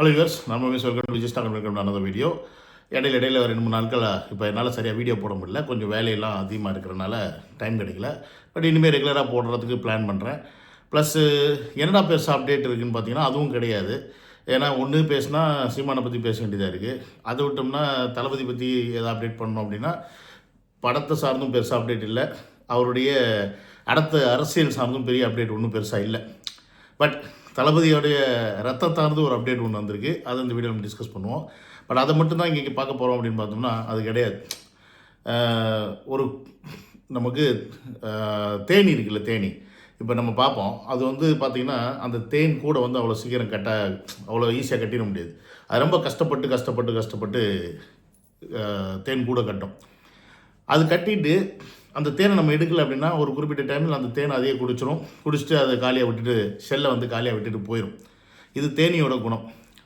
Hello yours நம்ம welcome. Vijay stock welcome another video இடையில இடையில ரெண்டு மூணு நாட்கள் இப்போ என்னால் சரியாக வீடியோ போட முடியல. கொஞ்சம் வேலையெல்லாம் அதிகமாக இருக்கிறனால டைம் கிடைக்கல. பட் இனிமேல் ரெகுலராக போடுறதுக்கு பிளான் பண்ணுறேன் ப்ளஸ்ஸு என்னடா பெருசாக அப்டேட் இருக்குதுன்னு பார்த்தீங்கன்னா அதுவும் கிடையாது. ஏன்னா ஒன்று பேசினா சீமானை பற்றி பேச வேண்டியதாக இருக்குது அதை விட்டோம்னா தளபதி பற்றி எதாவது அப்டேட் பண்ணோம் அப்படின்னா படத்தை சார்ந்தும் பெருசாக அப்டேட் இல்லை. அவருடைய அடுத்த அரசியல் சார்ந்தும் பெரிய அப்டேட் ஒன்றும் பெருசாக இல்லை. பட் தளபதியோடைய ரத்த சார்ந்து ஒரு அப்டேட் ஒன்று வந்திருக்கு. அது இந்த வீடியோ நம்ம டிஸ்கஸ் பண்ணுவோம். பட் அதை மட்டும்தான் இங்கே பார்க்க போகிறோம் அப்படின்னு பார்த்தோம்னா அது கிடையாது. ஒரு நமக்கு தேனி இருக்குல்ல தேனி. இப்போ நம்ம பார்ப்போம். அது வந்து பார்த்திங்கன்னா அந்த தேன் கூட வந்து அவ்வளோ சீக்கிரம் கட்ட அவ்வளோ ஈஸியாக கட்டிட முடியாது. அது ரொம்ப கஷ்டப்பட்டு கஷ்டப்பட்டு கஷ்டப்பட்டு தேன் கூட கட்டும். அது கட்டிட்டு அந்த தேனை நம்ம எடுக்கல அப்படின்னா ஒரு குறிப்பிட்ட டைமில் அந்த தேனை அதையே குடிச்சிடும் குடிச்சிட்டு அதை காலியாக விட்டுட்டு செல்லை வந்து காலியாக விட்டுட்டு போயிடும் இது தேனியோட குணம்.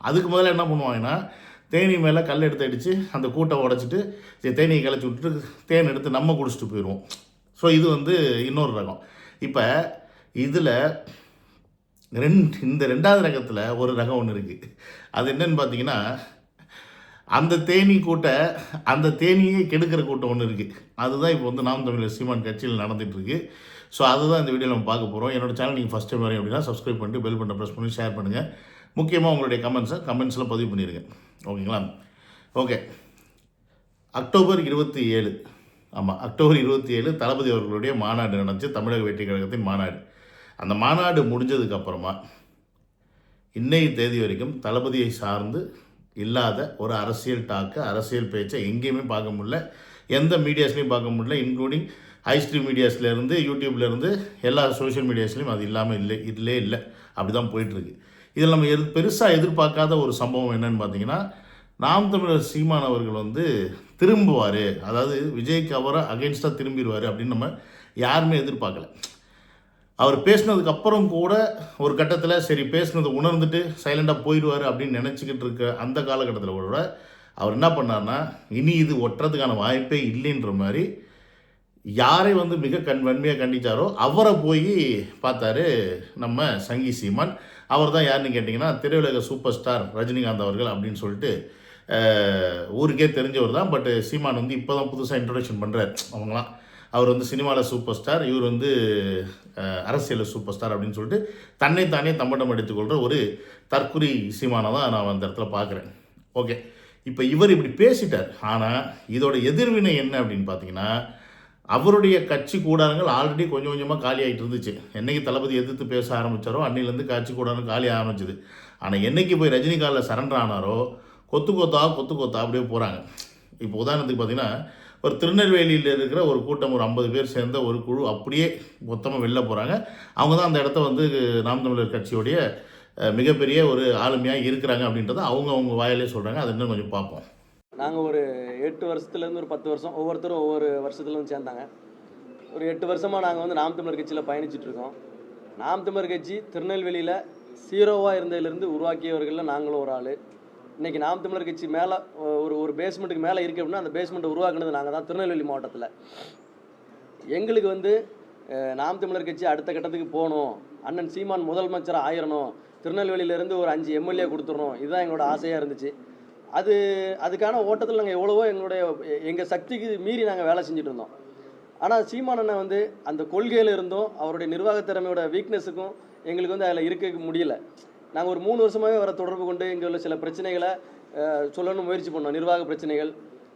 அதுக்கு முதல்ல என்ன பண்ணுவாங்கன்னா தேனி மேலே கல் எடுத்து அடித்து அந்த கூட்டை உடச்சிட்டு தேனியை கலைச்சி விட்டுட்டு தேன் எடுத்து நம்ம குடிச்சிட்டு போயிடுவோம். ஸோ இது வந்து இன்னொரு ரகம். இப்போ இதில் ரெண்டு இந்த ரெண்டாவது ரகத்தில் ஒரு ரகம் ஒன்று இருக்குது அது என்னன்னு பார்த்தீங்கன்னா அந்த தேனி கூட்ட அந்த தேனியை கெடுக்கிற கூட்டம் ஒன்று இருக்குது அதுதான் இப்போ வந்து நாம் தமிழர் சீமான் கட்சியில் நடந்துகிட்ருக்கு ஸோ அதுதான் இந்த வீடியோ நம்ம பார்க்க போகிறோம் என்னோட சேனல் நீங்கள் ஃபஸ்ட் டைம் வரீங்க அப்படின்னா சப்ஸ்கிரைப் பண்ணிட்டு பெல் பட்டை ப்ரெஸ் பண்ணி ஷேர் பண்ணுங்கள் முக்கியமாக உங்களுடைய கமெண்ட்ஸை கமெண்ட்ஸில் பதிவு பண்ணிடுங்க ஓகேங்களா? ஓகே அக்டோபர் இருபத்தி ஏழு. ஆமாம் அக்டோபர் இருபத்தி ஏழு தளபதி அவர்களுடைய மாநாடு நடந்துச்சு. தமிழக வெற்றி கழகத்தின் மாநாடு. அந்த மாநாடு முடிஞ்சதுக்கப்புறமா இன்றைய இன்னைய தேதி வரைக்கும் தளபதியை சார்ந்து இல்லாத ஒரு அரசியல் டாக்கு அரசியல் பேச்சை எங்கேயுமே பார்க்க முடியல. எந்த மீடியாஸ்லையும் பார்க்க முடியல இன்க்ளூடிங் ஹை மீடியாஸ்லேருந்து யூடியூப்லேருந்து எல்லா சோஷியல் மீடியாஸ்லேயும் அது இல்லாமல் இல்லை இதிலே இல்லை. அப்படி தான் போயிட்டுருக்கு. இதில் நம்ம எது பெருசாக எதிர்பார்க்காத ஒரு சம்பவம் என்னன்னு பார்த்தீங்கன்னா நாம் தமிழர் சீமான் அவர்கள் வந்து திரும்புவார். அதாவது விஜய்க்கு அவரை அகென்ஸ்டாக திரும்பிடுவார் அப்படின்னு நம்ம யாருமே எதிர்பார்க்கல. அவர் பேசினதுக்கு அப்புறம் கூட ஒரு கட்டத்தில் சரி பேசினதை உணர்ந்துட்டு சைலண்டாக போயிடுவார் அப்படின்னு நினச்சிக்கிட்டு இருக்க அந்த காலகட்டத்தில் கூட அவர் என்ன பண்ணார்னா இனி இது ஒட்டுறதுக்கான வாய்ப்பே இல்லைன்ற மாதிரி யாரை வந்து மிக கண் வன்மையாக கண்டிச்சாரோ அவரை போய் பார்த்தாரு நம்ம சங்கி சீமான். அவர் தான் யாருன்னு கேட்டிங்கன்னா திரையுலக சூப்பர் ஸ்டார் ரஜினிகாந்த் அவர்கள் அப்படின்னு சொல்லிட்டு ஊருக்கே தெரிஞ்சவர் தான். பட் சீமான் வந்து இப்போ தான் புதுசாக இன்ட்ரடக்ஷன் பண்ணுறார் அவங்களாம் அவர் வந்து சினிமாவில் சூப்பர் ஸ்டார் இவர் வந்து அரசியலில் சூப்பர் ஸ்டார் அப்படின்னு சொல்லிட்டு தன்னைத்தானே தம்பட்டம் எடுத்துக்கொள்கிற ஒரு தற்குறி சீமானை தான் நான் அந்த இடத்துல பார்க்குறேன். ஓகே. இப்போ இவர் இப்படி பேசிட்டார். ஆனால் இதோட எதிர்வினை என்ன அப்படின்னு பார்த்தீங்கன்னா அவருடைய கட்சி கூடாரங்கள் ஆல்ரெடி கொஞ்சம் கொஞ்சமாக காலி ஆகிட்டு இருந்துச்சு. என்னைக்கு தளபதி எதிர்த்து பேச ஆரம்பித்தாரோ அன்னையிலேருந்து கட்சி கூடாரம் காலி ஆரம்பிச்சுது. ஆனால் என்றைக்கு போய் ரஜினிகாந்தில் சரண்டர் ஆனாரோ கொத்து கொத்தா கொத்து கொத்தா அப்படியே போகிறாங்க இப்போ உதாரணத்துக்கு பார்த்தீங்கன்னா ஒரு திருநெல்வேலியில் இருக்கிற ஒரு கூட்டம் ஒரு ஐம்பது பேர் சேர்ந்த ஒரு குழு அப்படியே மொத்தமாக வெளில போகிறாங்க அவங்க தான் அந்த இடத்த வந்து நாம் தமிழர் கட்சியுடைய மிகப்பெரிய ஒரு ஆளுமையாக இருக்கிறாங்க அப்படின்றத அவங்க அவங்க வாயிலே சொல்கிறாங்க அதை இன்னும் கொஞ்சம் பார்ப்போம். நாங்கள் ஒரு எட்டு வருஷத்துலேருந்து ஒரு பத்து வருஷம் ஒவ்வொருத்தரும் ஒவ்வொரு வருஷத்துலேருந்து சேர்ந்தாங்க. ஒரு எட்டு வருஷமாக நாங்கள் வந்து நாம் தமிழர் கட்சியில் பயணிச்சிட்ருக்கோம் நாம் தமிழர் கட்சி திருநெல்வேலியில் சீரோவாக இருந்ததுலேருந்து உருவாக்கியவர்களில் நாங்களும் ஒரு ஆள். இன்றைக்கி நாம் தமிழர் கட்சி மேலே ஒரு ஒரு பேஸ்மெண்ட்டுக்கு மேலே இருக்குது அப்படின்னா அந்த பேஸ்மெண்ட்டை உருவாக்குனது நாங்கள் தான் திருநெல்வேலி மாவட்டத்தில். எங்களுக்கு வந்து நாம் தமிழர் கட்சி அடுத்த கட்டத்துக்கு போகணும். அண்ணன் சீமான் முதலமைச்சராக ஆயிரணும். திருநெல்வேலியிலேருந்து ஒரு அஞ்சு எம்எல்ஏ கொடுத்துடணும். இதுதான் எங்களோட ஆசையாக இருந்துச்சு. அது அதுக்கான ஓட்டத்தில் நாங்கள் எவ்வளவோ எங்களுடைய எங்கள் சக்திக்கு மீறி நாங்கள் வேலை செஞ்சுட்டு இருந்தோம். ஆனால் சீமான் அண்ணன் வந்து அந்த கொள்கையில் இருந்தும் அவருடைய நிர்வாகத் திறமையோட வீக்னஸுக்கும் எங்களுக்கு வந்து அதில் இருக்க முடியல. நாங்கள் ஒரு மூணு வருஷமாகவே வர தொடர்பு கொண்டு இங்கே உள்ள சில பிரச்சனைகளை சொல்லணும் சொல்லணும்னு முயற்சி பண்ணோம். நிர்வாக பிரச்சனைகள்.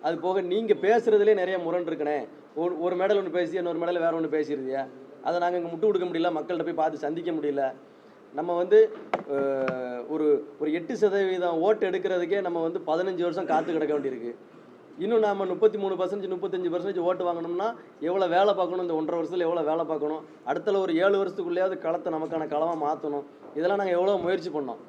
அது போக நீங்கள் பேசுகிறதுலே நிறைய முரண் இருக்குனே. ஒரு ஒரு மெடல் ஒன்று பேசி இன்னொரு மெடல் வேறு ஒன்று பேசிடுதியா அதை நாங்கள் இங்கே முட்டு கொடுக்க முடியல. மக்கள்கிட்ட போய் பார்த்து சந்திக்க முடியல. நம்ம வந்து ஒரு ஒரு எட்டு சதவீதம் ஓட்டு எடுக்கிறதுக்கே நம்ம வந்து பதினஞ்சு வருஷம் காத்து கிடக்க வேண்டியிருக்கு. இன்னும் நாம முப்பத்தி மூணு பர்சன்டேஜ் முப்பத்தஞ்சு பர்சன்டேஜ் ஓட்டு வாங்கணும்னா எவ்வளோ வேலை பார்க்கணும்? இந்த ஒன்றரை வருஷத்தில் எவ்வளோ வேலை பார்க்கணும்? அடுத்தல ஒரு ஏழு வருஷத்துக்குள்ளேயாவது களத்தை நமக்கான களமாக மாற்றணும் இதெல்லாம் நாங்கள் எவ்வளோ முயற்சி பண்ணோம்.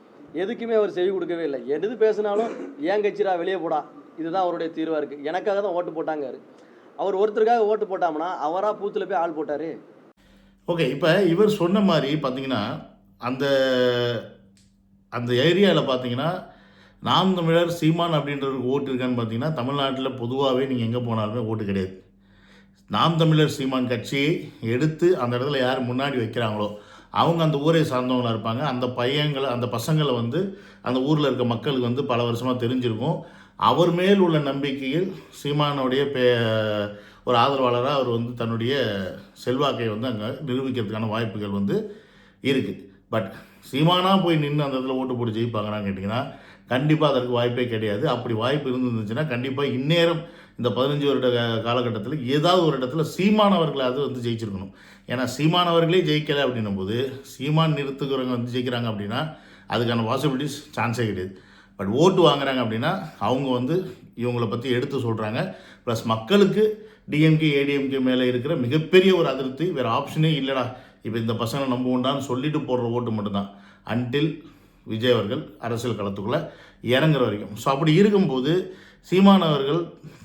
எதுக்குமே அவர் செவி கொடுக்கவே இல்லை. எது பேசினாலும் ஏன் கட்சிரா வெளியே போடா? இதுதான் அவருடைய தீர்வாக இருக்குது எனக்காக தான் ஓட்டு போட்டாங்க அவர் ஒருத்தருக்காக ஓட்டு போட்டாம்னா அவராக பூத்தில் போய் ஆள் போட்டார்? ஓகே இப்போ இவர் சொன்ன மாதிரி பார்த்தீங்கன்னா அந்த அந்த ஏரியாவில் பார்த்தீங்கன்னா நாம் தமிழர் சீமான் அப்படின்றவருக்கு ஓட்டு இருக்கான்னு பார்த்தீங்கன்னா தமிழ்நாட்டில் பொதுவாகவே நீங்கள் எங்கே போனாலுமே ஓட்டு கிடையாது. நாம் தமிழர் சீமான் கட்சியை எடுத்து அந்த இடத்துல யார் முன்னாடி வைக்கிறாங்களோ அவங்க அந்த ஊரை சார்ந்தவங்களா இருப்பாங்க. அந்த பையங்களை அந்த பசங்களை வந்து அந்த ஊரில் இருக்க மக்களுக்கு வந்து பல வருஷமாக தெரிஞ்சிருக்கும். அவர் மேல் உள்ள நம்பிக்கையில் சீமானுடைய பே ஒரு ஆதரவாளராக அவர் வந்து தன்னுடைய செல்வாக்கை வந்து அங்கே நிரூபிக்கிறதுக்கான வாய்ப்புகள் வந்து இருக்குது பட் சீமானாக போய் நின்று அந்த இடத்துல ஓட்டு போட்டு ஜெயிப்பாங்கன்னு கேட்டிங்கன்னா கண்டிப்பாக அதற்கு வாய்ப்பே கிடையாது. அப்படி வாய்ப்பு இருந்துருந்துச்சுன்னா கண்டிப்பாக இந்நேரம் இந்த பதினஞ்சு வருட காலகட்டத்தில் ஏதாவது ஒரு இடத்துல சீமானவர்களாவது வந்து ஜெயிச்சிருக்கணும். ஏன்னா சீமானவர்களே ஜெயிக்கலை அப்படின்னும் போது சீமான் நிறுத்துக்கிறவங்க வந்து ஜெயிக்கிறாங்க அப்படின்னா அதுக்கான பாசிபிலிட்டிஸ் சான்ஸே கிடையாது. பட் ஓட்டு வாங்குறாங்க அப்படின்னா அவங்க வந்து இவங்கள பற்றி எடுத்து சொல்கிறாங்க ப்ளஸ் மக்களுக்கு டிஎம்கே ஏடிஎம்கே மேலே இருக்கிற மிகப்பெரிய ஒரு அதிருப்தி வேறு ஆப்ஷனே இல்லைடா. இப்போ இந்த பசங்களை நம்புவோண்டான்னு சொல்லிட்டு போடுற ஓட்டு மட்டும்தான். அன்டில் விஜய் அவர்கள் அரசியல் களத்துக்குள்ளே இறங்குற வரைக்கும். ஸோ அப்படி இருக்கும்போது சீமான் அவர்கள்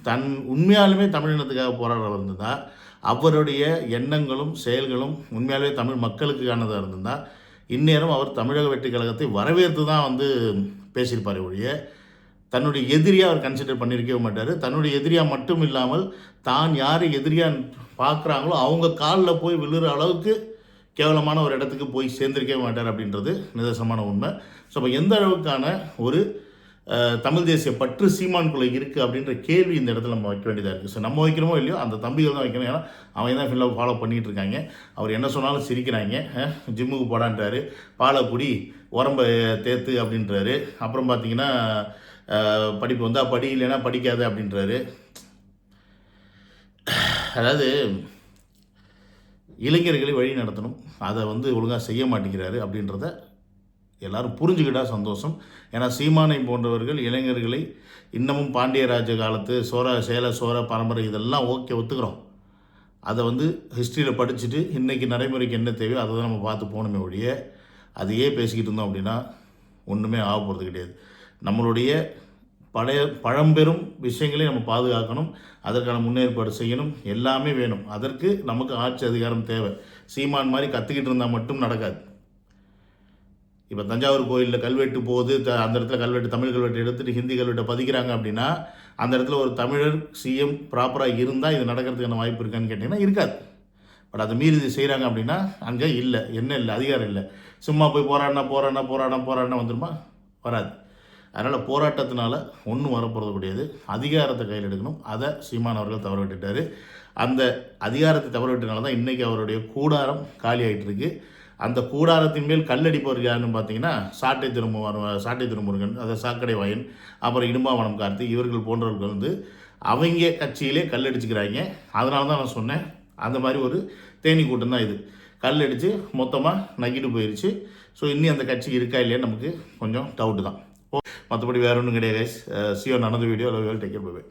தன் உண்மையாலுமே தமிழினத்துக்காக போராடுறவர் இருந்ததா அவருடைய எண்ணங்களும் செயல்களும் உண்மையாலுமே தமிழ் மக்களுக்கானதாக இருந்திருந்தால் இந்நேரம் அவர் தமிழக வெற்றி கழகத்தை வரவேற்று தான் வந்து பேசியிருப்பார் ஒழிய தன்னுடைய எதிரியாக அவர் கன்சிடர் பண்ணியிருக்கவே மாட்டார். தன்னுடைய எதிரியாக மட்டும் இல்லாமல் தான் யார் எதிரியாக பார்க்குறாங்களோ அவங்க காலில் போய் விழுற அளவுக்கு கேவலமான ஒரு இடத்துக்கு போய் சேர்ந்திருக்கவே மாட்டார் அப்படின்றது நிதர்சனமான உண்மை. ஸோ அப்போ எந்த அளவுக்கான ஒரு தமிழ் தேசிய பற்று சீமான்குள்ளே இருக்குது அப்படின்ற கேள்வி இந்த இடத்துல நம்ம வைக்க வேண்டியதாக இருக்குது ஸோ நம்ம வைக்கிறோமோ இல்லையோ அந்த தம்பிகள் தான் வைக்கணும். ஏன்னா அவன் தான் ஃபுல்லாக ஃபாலோ பண்ணிகிட்டு இருக்காங்க. அவர் என்ன சொன்னாலும் சிரிக்கிறாங்க. ஜிம்முக்கு போடான்றாரு. பாலை குடி உரம்ப தேத்து அப்படின்றாரு. அப்புறம் பார்த்தீங்கன்னா படிப்பு வந்தால் படி இல்லைன்னா படிக்காது அப்படின்றாரு. அதாவது இளைஞர்களை வழி நடத்தணும். அதை வந்து ஒழுங்காக செய்ய மாட்டேங்கிறாரு அப்படின்றத எல்லாரும் புரிஞ்சுக்கிட்டா சந்தோஷம். ஏன்னா சீமானை போன்றவர்கள் இளைஞர்களை இன்னமும் பாண்டியராஜ காலத்து சோர சேல சோர பரம்பரை இதெல்லாம் ஓகே ஒத்துக்கிறோம். அதை வந்து ஹிஸ்ட்ரியில் படிச்சுட்டு இன்றைக்கி நடைமுறைக்கு என்ன தேவையோ அதை தான் நம்ம பார்த்து போகணுமே ஒழிய அதையே பேசிக்கிட்டு இருந்தோம் அப்படின்னா ஒன்றுமே ஆக போகிறது கிடையாது. நம்மளுடைய பழைய பழம்பெரும் விஷயங்களையும் நம்ம பாதுகாக்கணும். அதற்கான முன்னேற்பாடு செய்யணும். எல்லாமே வேணும். அதற்கு நமக்கு ஆட்சி அதிகாரம் தேவை. சீமான் மாதிரி கற்றுக்கிட்டு இருந்தால் மட்டும் நடக்காது. இப்போ தஞ்சாவூர் கோயிலில் கல்வெட்டு போது த- அந்த இடத்துல கல்வெட்டு தமிழ் கல்வெட்டு எடுத்துகிட்டு ஹிந்தி கல்வெட்டை பதிக்கிறாங்க அப்படின்னா அந்த இடத்துல ஒரு தமிழர் சிஎம் ப்ராப்பராக இருந்தால் இது நடக்கிறதுக்கான வாய்ப்பு இருக்கான்னு கேட்டிங்கன்னா இருக்காது. பட் அதை மீறி இது செய்கிறாங்க அப்படின்னா அங்கே இல்லை. என்ன இல்லை? அதிகாரம் இல்லை. சும்மா போய் போராடினா போராடினா போராடினா போராடினா வந்துருமா? வராது. அதனால் போராட்டத்தினால ஒன்றும் வரப்போகிறது கிடையாது. அதிகாரத்தை கையில் எடுக்கணும். அதை சீமான் அவர்கள் தவற விட்டுட்டார். அந்த அதிகாரத்தை தவற விட்டனால தான் இன்றைக்கி அவருடைய கூடாரம் காலியாகிட்டு இருக்குது அந்த கூடாரத்தின் மேல் கல்லடிப்பவர் யாருன்னு பார்த்தீங்கன்னா சாட்டை திரும்ப சாட்டை திருமுருகன் அதை சாக்கடை வாயன் அப்புறம் இடும்பாவனம் கார்த்தி இவர்கள் போன்றவர்கள் வந்து அவங்க கட்சியிலே கல்லடிச்சுக்கிறாங்க. அதனால தான் நான் சொன்னேன் அந்த மாதிரி ஒரு தேனி கூட்டம் தான் இது. கல்லடிச்சு மொத்தமாக நக்கிட்டு போயிடுச்சு ஸோ இன்னும் அந்த கட்சி இருக்கா இல்லையான்னு நமக்கு கொஞ்சம் டவுட்டு தான். மற்றபடி வேற ஒன்றும் கிடையாது சியோ நடந்த வீடியோ டேக் கேர் பை